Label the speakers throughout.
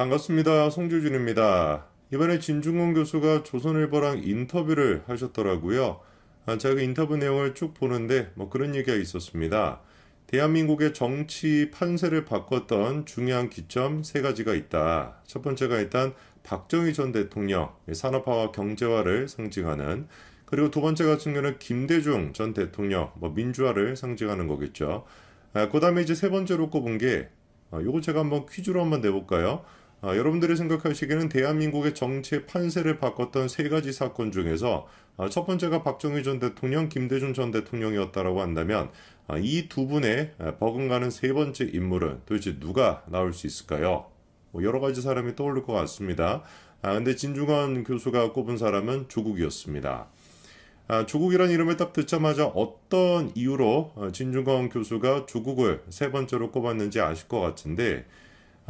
Speaker 1: 반갑습니다. 송주준입니다. 이번에 진중권 교수가 조선일보랑 인터뷰를 하셨더라고요. 아, 제가 그 인터뷰 내용을 쭉 보는데 뭐 그런 얘기가 있었습니다. 대한민국의 정치 판세를 바꿨던 중요한 기점 세 가지가 있다. 첫 번째가 일단 박정희 전 대통령 산업화와 경제화를 상징하는 그리고 두 번째 같은 경우는 김대중 전 대통령 뭐 민주화를 상징하는 거겠죠. 아, 그 다음에 이제 세 번째로 꼽은 게 아, 요거 제가 한번 퀴즈로 한번 내볼까요? 아, 여러분들이 생각하시기에는 대한민국의 정치의 판세를 바꿨던 세 가지 사건 중에서 아, 첫 번째가 박정희 전 대통령, 김대중 전 대통령이었다라고 한다면 아, 이두 분의 아, 버금가는 세 번째 인물은 도대체 누가 나올 수 있을까요? 뭐 여러 가지 사람이 떠오를 것 같습니다. 아, 근데 진중권 교수가 꼽은 사람은 조국이었습니다. 아, 조국이라는 이름을 딱 듣자마자 어떤 이유로 어, 진중권 교수가 조국을 세 번째로 꼽았는지 아실 것 같은데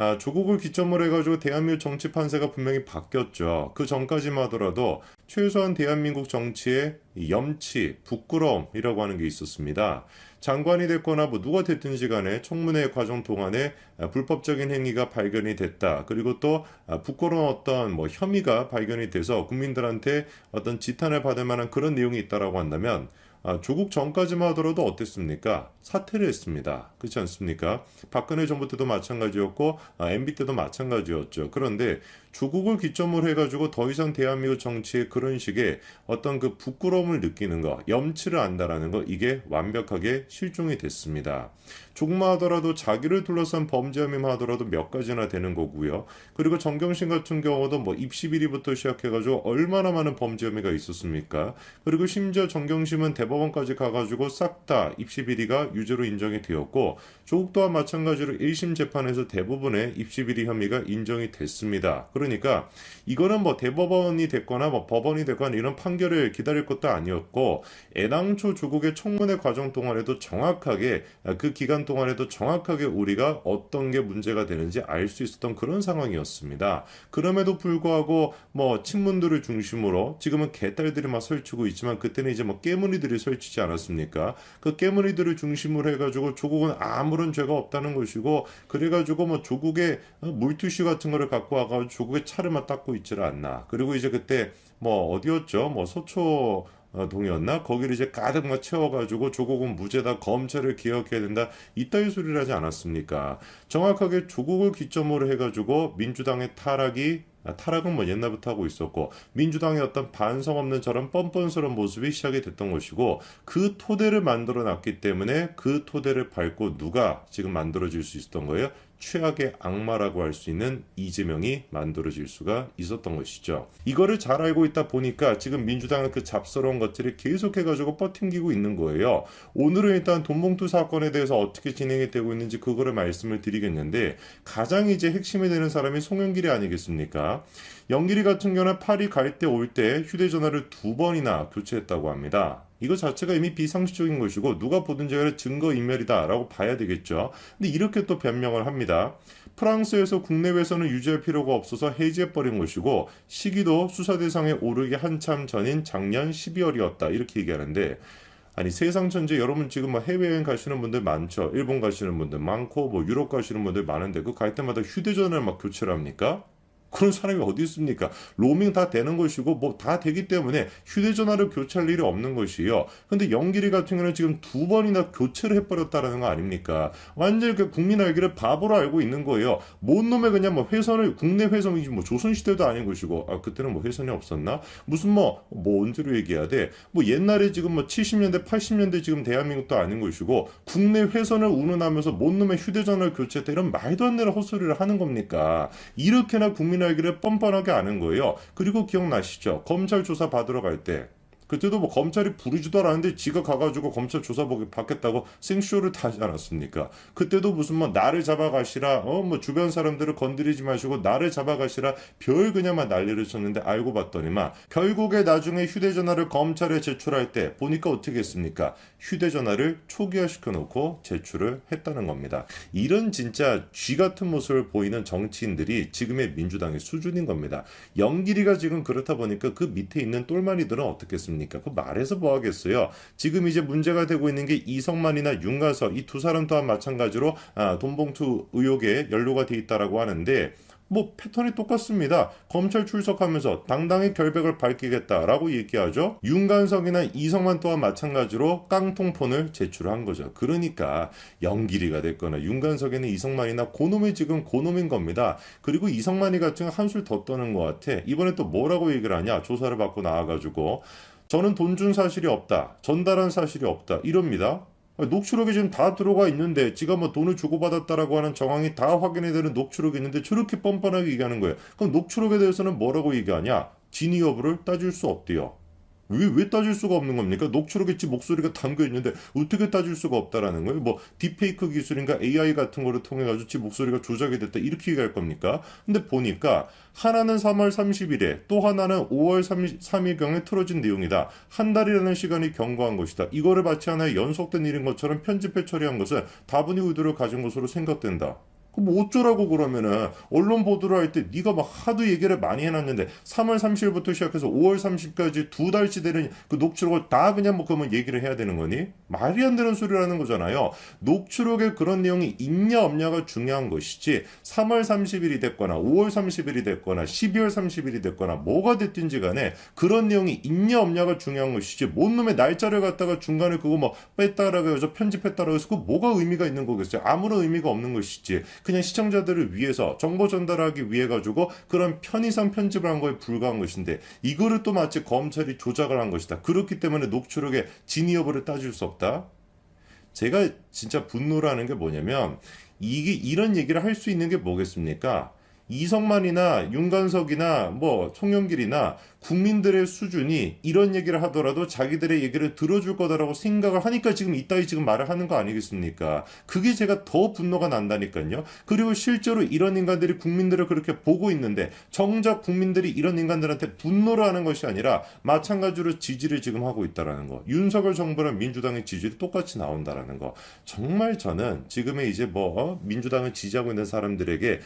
Speaker 1: 아, 조국을 기점으로 해가지고 대한민국 정치 판세가 분명히 바뀌었죠. 그 전까지만 하더라도 최소한 대한민국 정치에 이 염치, 부끄러움이라고 하는 게 있었습니다. 장관이 됐거나 뭐 누가 됐든지 간에 청문회 과정 동안에 아, 불법적인 행위가 발견이 됐다. 그리고 또 아, 부끄러운 어떤 뭐 혐의가 발견이 돼서 국민들한테 어떤 지탄을 받을 만한 그런 내용이 있다라고 한다면 아, 조국 전까지만 하더라도 어땠습니까? 사퇴를 했습니다. 그렇지 않습니까? 박근혜 정부 때도 마찬가지였고 아, MB 때도 마찬가지였죠. 그런데 조국을 기점으로 해가지고 더 이상 대한민국 정치에 그런 식의 어떤 그 부끄러움을 느끼는 거, 염치를 안다라는 거 이게 완벽하게 실종이 됐습니다. 조국만 하더라도 자기를 둘러싼 범죄 혐의만 하더라도 몇 가지나 되는 거고요. 그리고 정경심 같은 경우도 뭐 입시 비리부터 시작해가지고 얼마나 많은 범죄 혐의가 있었습니까? 그리고 심지어 정경심은 대법원까지 가가지고 싹 다 입시 비리가 유죄로 인정이 되었고 조국 또한 마찬가지로 1심 재판에서 대부분의 입시 비리 혐의가 인정이 됐습니다. 그러니까 이거는 뭐 대법원이 됐거나 뭐 법원이 됐거나 이런 판결을 기다릴 것도 아니었고 애당초 조국의 청문회 과정 동안에도 정확하게 그 기간 동안에도 정확하게 우리가 어떤 게 문제가 되는지 알 수 있었던 그런 상황이었습니다. 그럼에도 불구하고 뭐 친문들을 중심으로 지금은 개딸들이 막 설치고 있지만 그때는 이제 뭐 깨문이들이 설치지 않았습니까? 그 깨문이들을 중심으로 해가지고 조국은 아무런 죄가 없다는 것이고 그래가지고 뭐 조국의 물투시 같은 거를 갖고 와가지고 조국의 차를만 닦고 있지를 않나. 그리고 이제 그때 뭐 어디였죠? 뭐 서초 어, 동이었나? 거기를 이제 가득 막 채워가지고 조국은 무죄다, 검찰을 기억해야 된다, 이따위 소리를 하지 않았습니까? 정확하게 조국을 기점으로 해가지고 민주당의 타락이 아, 타락은 뭐 옛날부터 하고 있었고 민주당의 어떤 반성 없는 저런 뻔뻔스러운 모습이 시작이 됐던 것이고 그 토대를 만들어 놨기 때문에 그 토대를 밟고 누가 지금 만들어질 수 있었던 거예요? 최악의 악마라고 할 수 있는 이재명이 만들어질 수가 있었던 것이죠. 이거를 잘 알고 있다 보니까 지금 민주당은 그 잡스러운 것들이 계속해가지고 버팅기고 있는 거예요. 오늘은 일단 돈봉투 사건에 대해서 어떻게 진행이 되고 있는지 그거를 말씀을 드리겠는데 가장 이제 핵심이 되는 사람이 송영길이 아니겠습니까? 영길이 같은 경우는 파리 갈 때 올때 휴대전화를 두 번이나 교체했다고 합니다. 이거 자체가 이미 비상식적인 것이고 누가 보든지 간에 증거인멸이다라고 봐야 되겠죠. 근데 이렇게 또 변명을 합니다. 프랑스에서 국내외에서는 유지할 필요가 없어서 해지해버린 것이고 시기도 수사 대상에 오르기 한참 전인 작년 12월이었다 이렇게 얘기하는데 아니 세상 천재 여러분 지금 막 해외여행 가시는 분들 많죠. 일본 가시는 분들 많고 뭐 유럽 가시는 분들 많은데 그갈 때마다 휴대전화를 막 교체를 합니까? 그런 사람이 어디 있습니까? 로밍 다 되는 것이고 뭐 다 되기 때문에 휴대전화를 교체할 일이 없는 것이요. 근데 영길이 같은 경우는 지금 두 번이나 교체를 해버렸다라는 거 아닙니까? 완전히 그 국민 알기를 바보로 알고 있는 거예요. 뭔 놈의 그냥 뭐 회선을 국내 회선이지 뭐 조선시대도 아닌 것이고 아 그때는 뭐 회선이 없었나? 무슨 뭐뭐 뭐 언제로 얘기해야 돼? 뭐 옛날에 지금 뭐 70년대 80년대 지금 대한민국도 아닌 것이고 국내 회선을 운운하면서 뭔 놈의 휴대전화를 교체했다 이런 말도 안 되는 헛소리를 하는 겁니까? 이렇게나 국민 알기를 뻔뻔하게 아는 거예요. 그리고 기억나시죠? 검찰 조사 받으러 갈 때 그때도 뭐 검찰이 부르지도 않았는데 지가 가가지고 검찰 조사 받겠다고 생쇼를 타지 않았습니까? 그때도 무슨 뭐 나를 잡아가시라 어 뭐 주변 사람들을 건드리지 마시고 나를 잡아가시라 별 그냥만 난리를 쳤는데 알고 봤더니만 결국에 나중에 휴대전화를 검찰에 제출할 때 보니까 어떻게 했습니까? 휴대전화를 초기화 시켜 놓고 제출을 했다는 겁니다. 이런 진짜 쥐 같은 모습을 보이는 정치인들이 지금의 민주당의 수준인 겁니다. 영길이가 지금 그렇다 보니까 그 밑에 있는 똘마니들은 어떻겠습니까? 아닙니까? 그 말해서 뭐 하겠어요? 지금 이제 문제가 되고 있는 게 이성만이나 윤가서 이두 사람 또한 마찬가지로 아, 돈봉투 의혹에 연루가 돼 있다라고 하는데 뭐 패턴이 똑같습니다. 검찰 출석하면서 당당히 결백을 밝히겠다라고 얘기하죠. 윤관석이나 이성만 또한 마찬가지로 깡통폰을 제출한 거죠. 그러니까 영길이가 됐거나 윤관석이나 이성만이나 고놈이 지금 고놈인 겁니다. 그리고 이성만이 같은 건 한술 더 떠는 것 같아. 이번에 또 뭐라고 얘기를 하냐? 조사를 받고 나와가지고 저는 돈 준 사실이 없다. 전달한 사실이 없다. 이럽니다. 녹취록이 지금 다 들어가 있는데 지가 뭐 돈을 주고받았다라고 하는 정황이 다 확인이 되는 녹취록이 있는데 저렇게 뻔뻔하게 얘기하는 거예요. 그럼 녹취록에 대해서는 뭐라고 얘기하냐? 진위 여부를 따질 수 없대요. 왜, 왜 따질 수가 없는 겁니까? 녹취록에 지 목소리가 담겨 있는데 어떻게 따질 수가 없다라는 거예요? 뭐 딥페이크 기술인가 AI 같은 거를 통해 가지고 지 목소리가 조작이 됐다 이렇게 얘기할 겁니까? 근데 보니까 하나는 3월 30일에 또 하나는 5월 3일경에 틀어진 내용이다. 한 달이라는 시간이 경과한 것이다. 이거를 마치 하나의 연속된 일인 것처럼 편집해 처리한 것은 다분히 의도를 가진 것으로 생각된다. 그럼 뭐 어쩌라고 그러면은 언론 보도를 할 때 네가 막 하도 얘기를 많이 해놨는데 3월 30일부터 시작해서 5월 30일까지 두 달치 되는 그 녹취록을 다 그냥 뭐 그러면 얘기를 해야 되는 거니? 말이 안 되는 소리라는 거잖아요. 녹취록에 그런 내용이 있냐 없냐가 중요한 것이지 3월 30일이 됐거나 5월 30일이 됐거나 12월 30일이 됐거나 뭐가 됐든지 간에 그런 내용이 있냐 없냐가 중요한 것이지 뭔 놈의 날짜를 갖다가 중간에 그거 뭐 뺐다라고 해서 편집했다라고 해서 그 뭐가 의미가 있는 거겠어요? 아무런 의미가 없는 것이지. 그냥 시청자들을 위해서 정보 전달하기 위해 가지고 그런 편의상 편집을 한 거에 불과한 것인데 이거를 또 마치 검찰이 조작을 한 것이다. 그렇기 때문에 녹취록의 진위 여부를 따질 수 없다. 제가 진짜 분노라는 게 뭐냐면 이게 이런 얘기를 할 수 있는 게 뭐겠습니까? 이성만이나 윤관석이나 뭐 송영길이나 국민들의 수준이 이런 얘기를 하더라도 자기들의 얘기를 들어줄 거다라고 생각을 하니까 지금 이따위 지금 말을 하는 거 아니겠습니까? 그게 제가 더 분노가 난다니까요. 그리고 실제로 이런 인간들이 국민들을 그렇게 보고 있는데 정작 국민들이 이런 인간들한테 분노를 하는 것이 아니라 마찬가지로 지지를 지금 하고 있다라는 거. 윤석열 정부랑 민주당의 지지도 똑같이 나온다라는 거. 정말 저는 지금의 이제 뭐 어? 민주당을 지지하고 있는 사람들에게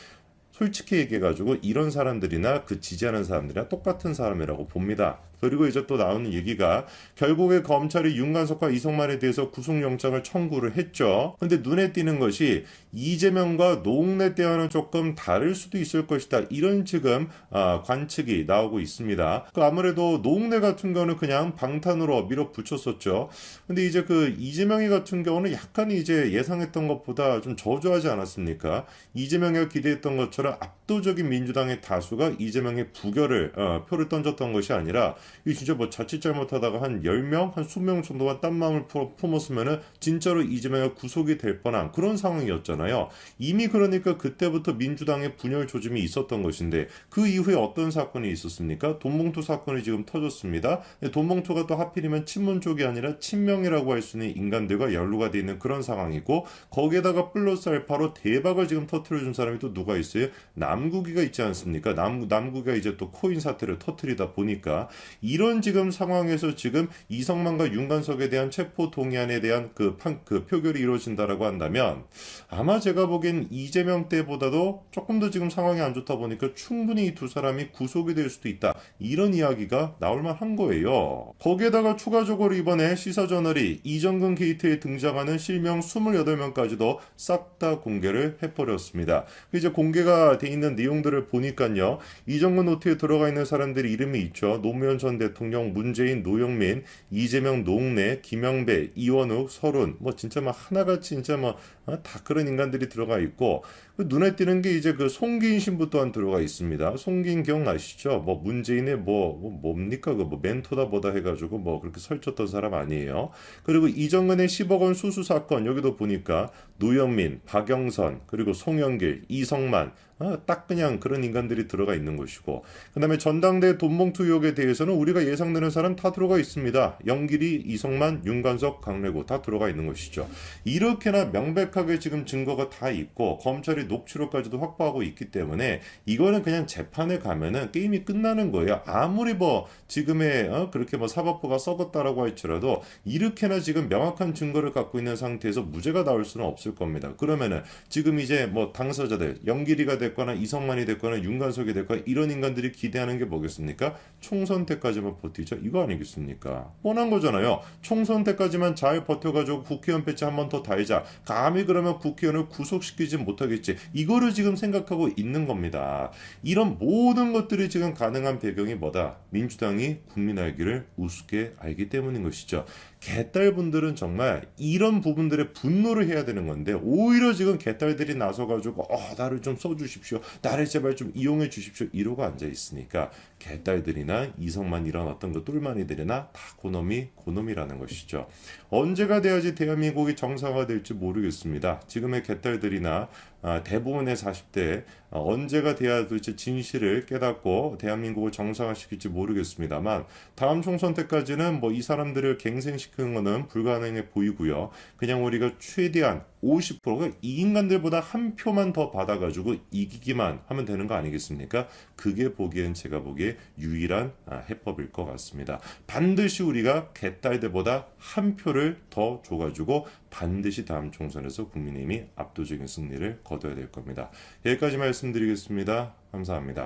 Speaker 1: 솔직히 얘기해가지고 이런 사람들이나 그 지지하는 사람들이나 똑같은 사람이라고 봅니다. 그리고 이제 또 나오는 얘기가 결국에 검찰이 윤관석과 이성만에 대해서 구속영장을 청구를 했죠. 근데 눈에 띄는 것이 이재명과 노웅래 때와는 조금 다를 수도 있을 것이다. 이런 지금 아, 관측이 나오고 있습니다. 그 아무래도 노웅래 같은 경우는 그냥 방탄으로 밀어붙였었죠. 근데 이제 그 이재명이 같은 경우는 약간 이제 예상했던 것보다 좀 저조하지 않았습니까? 이재명이 기대했던 것처럼 압도적인 민주당의 다수가 이재명의 부결을 어, 표를 던졌던 것이 아니라 이 진짜 뭐 자칫 잘못하다가 한 10명, 한 20명 정도가 딴 마음을 품었으면은 진짜로 이재명이 구속이 될 뻔한 그런 상황이었잖아요. 이미 그러니까 그때부터 민주당의 분열 조짐이 있었던 것인데 그 이후에 어떤 사건이 있었습니까? 돈봉투 사건이 지금 터졌습니다. 돈봉투가 또 하필이면 친문 쪽이 아니라 친명이라고 할 수 있는 인간들과 연루가 되어 있는 그런 상황이고 거기에다가 플러스 알파로 대박을 지금 터트려준 사람이 또 누가 있어요? 남국이가 있지 않습니까? 남, 남국이가 이제 또 코인 사태를 터트리다 보니까 이런 지금 상황에서 지금 이성만과 윤관석에 대한 체포 동의안에 대한 그, 판, 그 표결이 이루어진다라고 한다면 아마 제가 보기엔 이재명 때보다도 조금 더 지금 상황이 안 좋다 보니까 충분히 이 두 사람이 구속이 될 수도 있다. 이런 이야기가 나올 만한 거예요. 거기에다가 추가적으로 이번에 시사저널이 이정근 게이트에 등장하는 실명 28명까지도 싹 다 공개를 해버렸습니다. 이제 공개가 돼 있는 내용들을 보니까요. 이정근 노트에 들어가 있는 사람들이 이름이 있죠. 노무현 전 대통령, 문재인, 노영민, 이재명, 노웅래, 김영배, 이원욱, 서른 뭐 진짜 막 하나같이 진짜 뭐다 어, 그런 인간들이 들어가 있고 그 눈에 띄는 게 이제 그 송기인 신부 또한 들어가 있습니다. 송기인 기억나시죠? 뭐 문재인의 뭐, 뭐 뭡니까 그 뭐 멘토다 보다 해가지고 뭐 그렇게 설쳤던 사람 아니에요. 그리고 이정근의 10억 원 수수 사건 여기도 보니까 노영민, 박영선 그리고 송영길, 이성만 아, 딱 그냥 그런 인간들이 들어가 있는 것이고 그 다음에 전당대 돈봉투 의혹에 대해서는 우리가 예상되는 사람 다 들어가 있습니다. 영길이, 이성만, 윤관석, 강래구 다 들어가 있는 것이죠. 이렇게나 명백하게 지금 증거가 다 있고 검찰이 녹취록까지도 확보하고 있기 때문에 이거는 그냥 재판에 가면은 게임이 끝나는 거예요. 아무리 뭐 지금의 어? 그렇게 뭐 사법부가 썩었다라고 할지라도 이렇게나 지금 명확한 증거를 갖고 있는 상태에서 무죄가 나올 수는 없을 겁니다. 그러면은 지금 이제 뭐 당사자들 영길이가 됐거나 이성만이 됐거나 윤관석이 됐거나 이런 인간들이 기대하는 게 뭐겠습니까? 총선 때까지만 버티자 이거 아니겠습니까? 뻔한 거잖아요. 총선 때까지만 잘 버텨가지고 국회의원 배치 한 번 더 달자. 감히 그러면 국회의원을 구속시키지 못하겠지. 이거를 지금 생각하고 있는 겁니다. 이런 모든 것들이 지금 가능한 배경이 뭐다? 민주당이 국민 알기를 우습게 알기 때문인 것이죠. 개딸분들은 정말 이런 부분들에 분노를 해야 되는 건데 오히려 지금 개딸들이 나서가지고 어 나를 좀 써주 십시오. 나를 제발 좀 이용해 주십시오. 이러고 앉아 있으니까 개딸들이나 이성만 어떤 그 똘마니들이나 다 고놈이 고놈이라는 것이죠 언제가 돼야지 대한민국이 정상화될지 모르겠습니다 지금의 개딸들이나 아, 대부분의 40대 어, 언제가 돼야 도대체 진실을 깨닫고 대한민국을 정상화시킬지 모르겠습니다만 다음 총선 때까지는 뭐 이 사람들을 갱생시키는 것은 불가능해 보이고요. 그냥 우리가 최대한 50%가 이 인간들보다 한 표만 더 받아가지고 이기기만 하면 되는 거 아니겠습니까? 그게 보기엔 제가 보기에 유일한 아, 해법일 것 같습니다. 반드시 우리가 개딸들보다 한 표를 더 줘가지고 반드시 다음 총선에서 국민의힘이 압도적인 승리를 거둬야 될 겁니다. 여기까지 말씀드리겠습니다. 감사합니다.